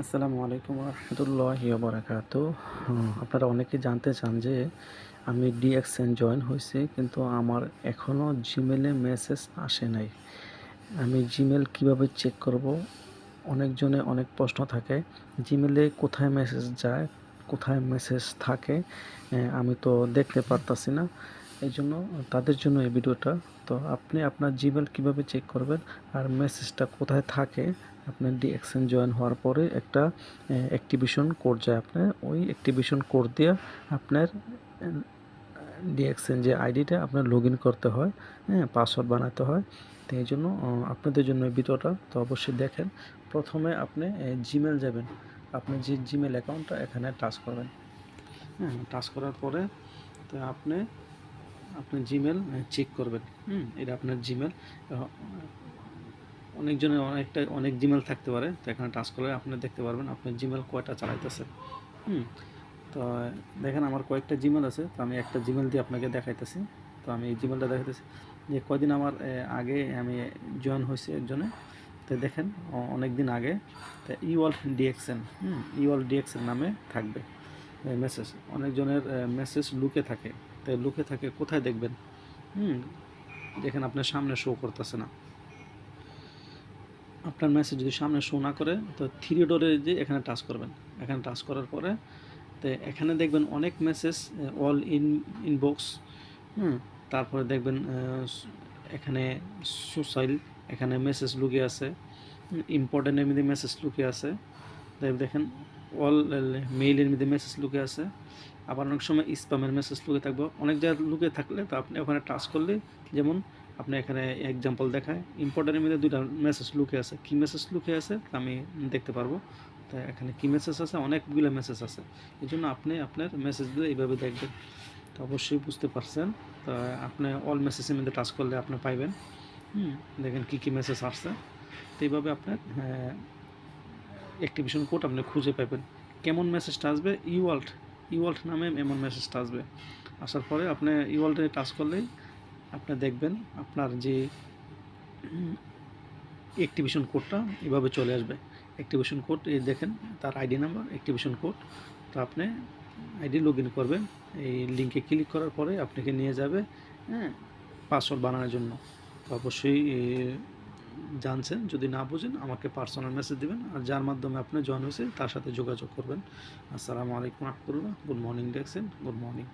আসসালামু আলাইকুম রহমতুল্লাহি বারাকাত। আপনারা অনেকে জানতে চান যে আমি ডিএক্সএন জয়েন হয়েছি, কিন্তু আমার এখনও জিমেলে মেসেজ আসে নাই। আমি জিমেল কীভাবে চেক করব? অনেকজনে অনেক প্রশ্ন থাকে জিমেলে কোথায় মেসেজ যায়, কোথায় মেসেজ থাকে আমি তো দেখতে পারতাছি না। এই জন্য তাদের জন্য এই ভিডিওটা। তো আপনি আপনার জিমেল কীভাবে চেক করবেন আর মেসেজটা কোথায় থাকে আপনার ডিএক্সএন জয়েন হওয়ার পরে একটা অ্যাক্টিভেশন কোড যায় আপনার। ওই অ্যাক্টিভেশন কোড দিয়ে আপনার ডিএক্সএন যে আইডিটা আপনার লগ করতে হয় হ্যাঁ পাসওয়ার্ড বানাতে হয়। তো এই জন্য আপনাদের জন্য ভিডিওটা, তো অবশ্যই দেখেন। প্রথমে আপনি জিমেল যাবেন। আপনি যে জিমেল অ্যাকাউন্টটা এখানে টাচ করবেন। হ্যাঁ টাচ করার পরে, তো আপনি আপনি জিমেল চেক করবেন। হুম, এটা আপনার জিমেল অনেকজনের অনেকটা, অনেক জিমেল থাকতে পারে, তো এখানে টাচ করলে আপনি দেখতে পারবেন আপনার জিমেল কয়টা চালাইতেছে। হুম, তো দেখেন আমার কয়েকটা জিমেল আছে, তো আমি একটা জিমেল দিয়ে আপনাকে দেখাইতেছি। তো আমি এই জিমেলটা দেখাইতেছি যে কয়দিন আমার আগে আমি জয়েন হয়েছি একজনে। তো দেখেন অনেক দিন আগে, তো ইওয়াল ডিএক্সএন হুম ইওয়াল ডিএক্সএন নামে থাকবে মেসেজ অনেকজনের মেসেজ লুকে থাকে, তো লুকে থাকে কোথায় দেখবেন? হুম, দেখেন আপনার সামনে শো করতেছে না। আপনার মেসেজ যদি সামনে শো না করে, তো থ্রি ডোরে যে এখানে টাচ করবেন। এখানে টাচ করার পরে, তো এখানে দেখবেন অনেক মেসেজ অল ইন ইনবক্স হুম? তারপরে দেখবেন এখানে সোশ্যাল এখানে মেসেজ লুকিয়ে আছে ইম্পর্টেন্টের মধ্যে মেসেজ লুকিয়ে আছে। দেখেন অল মেইলের মধ্যে মেসেজ লুকিয়ে আছে। আবার অনেক সময় স্প্যামের মেসেজ লুকিয়ে থাকবে। অনেক জায়গায় লুকে থাকলে তো আপনি ওখানে টাচ করলে, যেমন আপনি এখানে এক্সাম্পল দেখায়। ইম্পর্টেন্টের মধ্যে দুইটা মেসেজ লুকে আছে। কী মেসেজ লুকে আছে আমি দেখতে পারব। তো এখানে কী মেসেজ আছে? অনেকগুলো মেসেজ আছে। এই জন্য আপনি আপনার মেসেজগুলো এইভাবে দেখবেন। তো অবশ্যই বুঝতে পারছেন। তো আপনি অল মেসেজের মধ্যে টাচ করলে আপনি পাইবেন। হুম, দেখেন কী কী মেসেজ আসছে। তো এইভাবে আপনার অ্যাক্টিভেশন কোড আপনি খুঁজে পাবেন কেমন মেসেজটা আসবে? ইওয়াল্ট ইওয়াল্ট নামে এমন মেসেজটা আসবে। আসার পরে আপনি ইওয়াল্টে টাচ করলেই আপনি দেখবেন আপনার যে অ্যাক্টিভেশন কোডটা এভাবে চলে আসবে। অ্যাক্টিভেশন কোড এই দেখেন, তার আইডি নাম্বার অ্যাক্টিভেশন কোড তো আপনি আইডি লগ ইন করবেন, এই লিঙ্কে ক্লিক করার পরে আপনাকে নিয়ে যাবে হ্যাঁ পাসওয়ার্ড বানানোর জন্য। তো অবশ্যই জানছেন, যদি না বুঝেন, আমাকে পার্সোনাল মেসেজ দেবেন, আর যার মাধ্যমে আপনি জয়েন হয়েছে, তার সাথে যোগাযোগ করবেন। আসসালামু আলাইকুম রহমতুল্লাহ গুড মর্নিং দেখছেন গুড মর্নিং